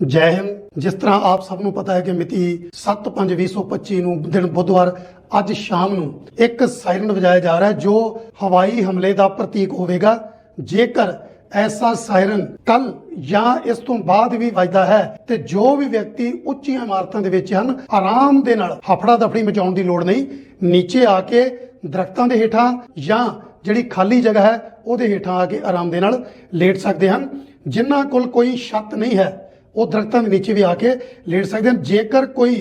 ਜੈ ਹਿੰਦ। ਜਿਸ ਤਰ੍ਹਾਂ ਆਪ ਸਭ ਨੂੰ ਪਤਾ ਹੈ ਕਿ ਮਿਤੀ 7/5/2025 ਨੂੰ ਦਿਨ ਬੁੱਧਵਾਰ ਅੱਜ ਸ਼ਾਮ ਨੂੰ ਇੱਕ ਸਾਇਰਨ ਵਜਾਇਆ ਜਾ ਰਿਹਾ ਹੈ, ਜੋ ਹਵਾਈ ਹਮਲੇ ਦਾ ਪ੍ਰਤੀਕ ਹੋਵੇਗਾ। ਜੇਕਰ ਐਸਾ ਸਾਇਰਨ ਕੱਲ ਜਾਂ ਇਸ ਤੋਂ ਬਾਅਦ ਵੀ ਵੱਜਦਾ ਹੈ ਤੇ ਜੋ ਵੀ ਵਿਅਕਤੀ ਉੱਚੀਆਂ ਇਮਾਰਤਾਂ ਦੇ ਵਿੱਚ ਹਨ, ਆਰਾਮ ਦੇ ਨਾਲ ਹਫੜਾ ਦਫੜੀ ਮਚਾਉਣ ਦੀ ਲੋੜ ਨਹੀਂ। ਨੀਚੇ ਆ ਕੇ ਦਰਖਤਾਂ ਦੇ ਹੇਠਾਂ ਜਾਂ ਜਿਹੜੀ ਖਾਲੀ ਜਗ੍ਹਾ ਹੈ, ਉਹਦੇ ਹੇਠਾਂ ਆ ਕੇ ਆਰਾਮ ਦੇ ਨਾਲ ਲੇਟ ਸਕਦੇ ਹਨ। ਜਿਨ੍ਹਾਂ ਕੋਲ ਕੋਈ ਛੱਤ ਨਹੀਂ ਹੈ ਉਹ ਦਰਖਤਾਂ ਦੇ ਨੀਚੇ ਵੀ ਆ ਕੇ ਲੇਟ ਸਕਦੇ ਹਨ। ਜੇਕਰ ਕੋਈ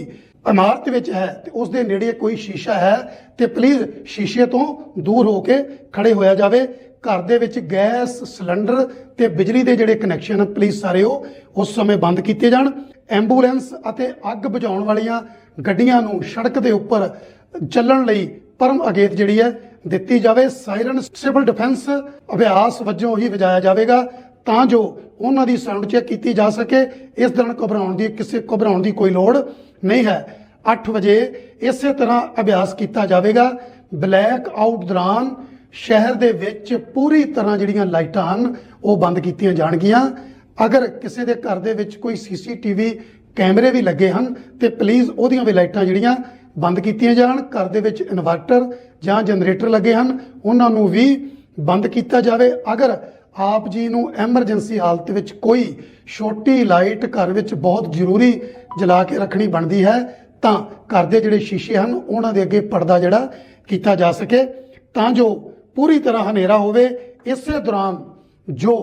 ਇਮਾਰਤ ਵਿੱਚ ਹੈ ਤੇ ਉਸ ਦੇ ਨੇੜੇ ਕੋਈ ਸ਼ੀਸ਼ਾ ਹੈ ਤੇ ਪਲੀਜ਼ ਸ਼ੀਸ਼ੇ ਤੋਂ ਦੂਰ ਹੋ ਕੇ ਖੜੇ ਹੋਇਆ ਜਾਵੇ। ਘਰ ਦੇ ਵਿੱਚ ਗੈਸ, ਸਿਲੰਡਰ ਤੇ ਬਿਜਲੀ ਦੇ ਜਿਹੜੇ ਕਨੈਕਸ਼ਨ ਪਲੀਜ਼ ਸਾਰੇ ਉਹ ਉਸ ਸਮੇਂ ਬੰਦ ਕੀਤੇ ਜਾਣ। ਐਂਬੂਲੈਂਸ ਅਤੇ ਅੱਗ ਬੁਝਾਉਣ ਵਾਲੀਆਂ ਗੱਡੀਆਂ ਨੂੰ ਸੜਕ ਦੇ ਉੱਪਰ ਚੱਲਣ ਲਈ ਪਰਮ ਅਗੇਤ ਜਿਹੜੀ ਹੈ ਦਿੱਤੀ ਜਾਵੇ। ਸਾਇਰਨ ਸਿਵਲ ਡਿਫੈਂਸ ਅਭਿਆਸ ਵਜੋਂ ਹੀ ਵਜਾਇਆ ਜਾਵੇਗਾ। ਤਾਂ ਜੋ ਉਹਨਾਂ ਦੀ ਸਾਊਂਡ ਚੈੱਕ ਕੀਤੀ ਜਾ ਸਕੇ। ਇਸ ਦੌਰਾਨ ਘਬਰਾਉਣ ਦੀ ਕਿਸੇ ਘਬਰਾਉਣ ਦੀ ਕੋਈ ਲੋੜ ਨਹੀਂ ਹੈ। 8 ਵਜੇ ਇਸੇ ਤਰ੍ਹਾਂ ਅਭਿਆਸ ਕੀਤਾ ਜਾਵੇਗਾ। ਬਲੈਕ ਆਊਟ ਦੌਰਾਨ ਸ਼ਹਿਰ ਦੇ ਵਿੱਚ ਪੂਰੀ ਤਰ੍ਹਾਂ ਜਿਹੜੀਆਂ ਲਾਈਟਾਂ ਹਨ, ਉਹ ਬੰਦ ਕੀਤੀਆਂ ਜਾਣਗੀਆਂ। ਅਗਰ ਕਿਸੇ ਦੇ ਘਰ ਦੇ ਵਿੱਚ ਕੋਈ ਸੀਸੀਟੀਵੀ ਕੈਮਰੇ ਵੀ ਲੱਗੇ ਹਨ, ਤੇ ਪਲੀਜ਼ ਉਹਦੀਆਂ ਵੀ ਲਾਈਟਾਂ ਜਿਹੜੀਆਂ ਬੰਦ ਕੀਤੀਆਂ ਜਾਣ। ਘਰ ਦੇ ਵਿੱਚ ਇਨਵਰਟਰ ਜਾਂ ਜਨਰੇਟਰ ਲੱਗੇ ਹਨ, ਉਹਨਾਂ ਨੂੰ ਵੀ ਬੰਦ ਕੀਤਾ ਜਾਵੇ। ਅਗਰ ਆਪ ਜੀ ਨੂੰ ਐਮਰਜੈਂਸੀ ਹਾਲਤ ਵਿੱਚ ਕੋਈ ਛੋਟੀ ਲਾਈਟ ਘਰ ਵਿੱਚ ਬਹੁਤ ਜ਼ਰੂਰੀ ਜਲਾ ਕੇ ਰੱਖਣੀ ਬਣਦੀ ਹੈ, ਤਾਂ ਘਰ ਦੇ ਜਿਹੜੇ ਸ਼ੀਸ਼ੇ ਹਨ, ਉਹਨਾਂ ਦੇ ਅੱਗੇ ਪਰਦਾ ਜਿਹੜਾ ਕੀਤਾ ਜਾ ਸਕੇ। ਤਾਂ ਜੋ ਪੂਰੀ ਤਰ੍ਹਾਂ ਹਨੇਰਾ ਹੋਵੇ, ਇਸੇ ਦੌਰਾਨ ਜੋ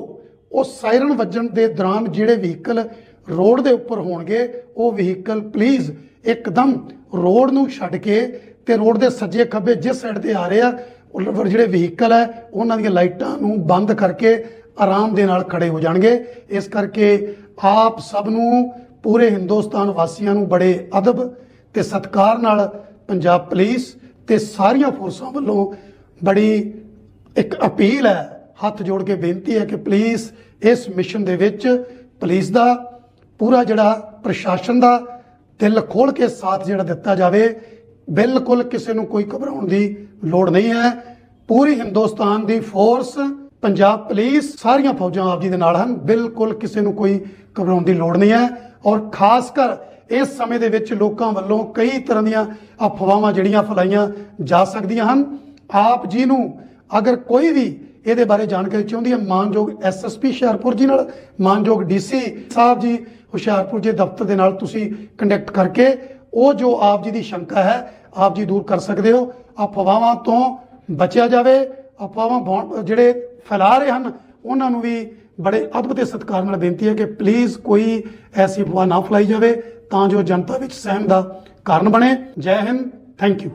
ਉਹ ਸਾਇਰਨ ਵੱਜਣ ਦੇ ਦੌਰਾਨ ਜਿਹੜੇ ਵਹੀਕਲ ਰੋਡ ਦੇ ਉੱਪਰ ਹੋਣਗੇ, ਉਹ ਵਹੀਕਲ ਪਲੀਜ਼ ਇੱਕਦਮ ਰੋਡ ਨੂੰ ਛੱਡ ਕੇ ਤੇ ਰੋਡ ਦੇ ਸੱਜੇ ਖੱਬੇ ਜਿਸ ਸਾਈਡ ਤੇ ਆ ਰਹੇ ਆ ਉਹ ਜਿਹੜੇ ਵਹੀਕਲ ਹੈ, ਉਹਨਾਂ ਦੀਆਂ ਲਾਈਟਾਂ ਨੂੰ ਬੰਦ ਕਰਕੇ ਆਰਾਮ ਦੇ ਨਾਲ ਖੜੇ ਹੋ ਜਾਣਗੇ। ਇਸ ਕਰਕੇ ਆਪ ਸਭ ਨੂੰ ਪੂਰੇ ਹਿੰਦੁਸਤਾਨ ਵਾਸੀਆਂ ਨੂੰ ਬੜੇ ਅਦਬ ਤੇ ਸਤਿਕਾਰ ਨਾਲ ਪੰਜਾਬ ਪੁਲਿਸ ਤੇ ਸਾਰੀਆਂ ਫੋਰਸਾਂ ਵੱਲੋਂ ਬੜੀ ਇੱਕ ਅਪੀਲ ਹੈ, ਹੱਥ ਜੋੜ ਕੇ ਬੇਨਤੀ ਹੈ ਕਿ ਪਲੀਜ਼ ਇਸ ਮਿਸ਼ਨ ਦੇ ਵਿੱਚ ਪੁਲਿਸ ਦਾ ਪੂਰਾ ਜਿਹੜਾ ਪ੍ਰਸ਼ਾਸਨ ਦਾ ਦਿਲ ਖੋਲ ਕੇ ਸਾਥ ਜਿਹੜਾ ਦਿੱਤਾ ਜਾਵੇ। ਬਿਲਕੁਲ ਕਿਸੇ ਨੂੰ ਕੋਈ ਘਬਰਾਉਣ ਦੀ ਲੋੜ ਨਹੀਂ ਹੈ। ਪੂਰੀ ਹਿੰਦੁਸਤਾਨ ਦੀ ਫੋਰਸ ਪੰਜਾਬ ਪੁਲਿਸ ਸਾਰੀਆਂ ਫੌਜਾਂ ਆਪ ਜੀ ਦੇ ਨਾਲ ਹਨ। ਬਿਲਕੁਲ ਕਿਸੇ ਨੂੰ ਕੋਈ ਘਬਰਾਉਣ ਦੀ ਲੋੜ ਨਹੀਂ ਹੈ। ਔਰ ਖਾਸ ਕਰ ਇਸ ਸਮੇਂ ਦੇ ਵਿੱਚ ਲੋਕਾਂ ਵੱਲੋਂ ਕਈ ਤਰ੍ਹਾਂ ਦੀਆਂ ਅਫਵਾਹਾਂ ਜਿਹੜੀਆਂ ਫੈਲਾਈਆਂ ਜਾ ਸਕਦੀਆਂ ਹਨ। ਆਪ ਜੀ ਨੂੰ ਅਗਰ ਕੋਈ ਵੀ ਇਹਦੇ ਬਾਰੇ ਜਾਣਕਾਰੀ ਚਾਹੁੰਦੀ ਹੈ, ਮਾਨਯੋਗ ਐਸਐਸਪੀ ਹੁਸ਼ਿਆਰਪੁਰ ਜੀ ਨਾਲ, ਮਾਨਯੋਗ ਡੀਸੀ ਸਾਹਿਬ ਜੀ ਹੁਸ਼ਿਆਰਪੁਰ ਦੇ ਦਫ਼ਤਰ ਦੇ ਨਾਲ ਤੁਸੀਂ ਕੰਟੈਕਟ ਕਰਕੇ ਉਹ ਜੋ ਆਪ ਜੀ ਦੀ ਸ਼ੰਕਾ ਹੈ, ਆਪ ਜੀ ਦੂਰ ਕਰ ਸਕਦੇ ਹੋ। ਅਫਵਾਹਾਂ ਤੋਂ ਬਚਿਆ ਜਾਵੇ ਅਫਵਾਹਾਂ ਬਹੁ- ਜਿਹੜੇ ਫੈਲਾ ਰਹੇ ਹਨ, ਉਹਨਾਂ ਨੂੰ ਵੀ ਬੜੇ ਅਦਬ ਤੇ ਸਤਿਕਾਰ ਨਾਲ ਬੇਨਤੀ ਹੈ ਕਿ ਪਲੀਜ਼ ਕੋਈ ਐਸੀ ਅਫਵਾਹ ਨਾ ਫੈਲਾਈ ਜਾਵੇ, ਤਾਂ ਜੋ ਜਨਤਾ ਵਿੱਚ ਸਹਿਮ ਦਾ ਕਾਰਨ ਬਣੇ। ਜੈ ਹਿੰਦ ਥੈਂਕ ਯੂ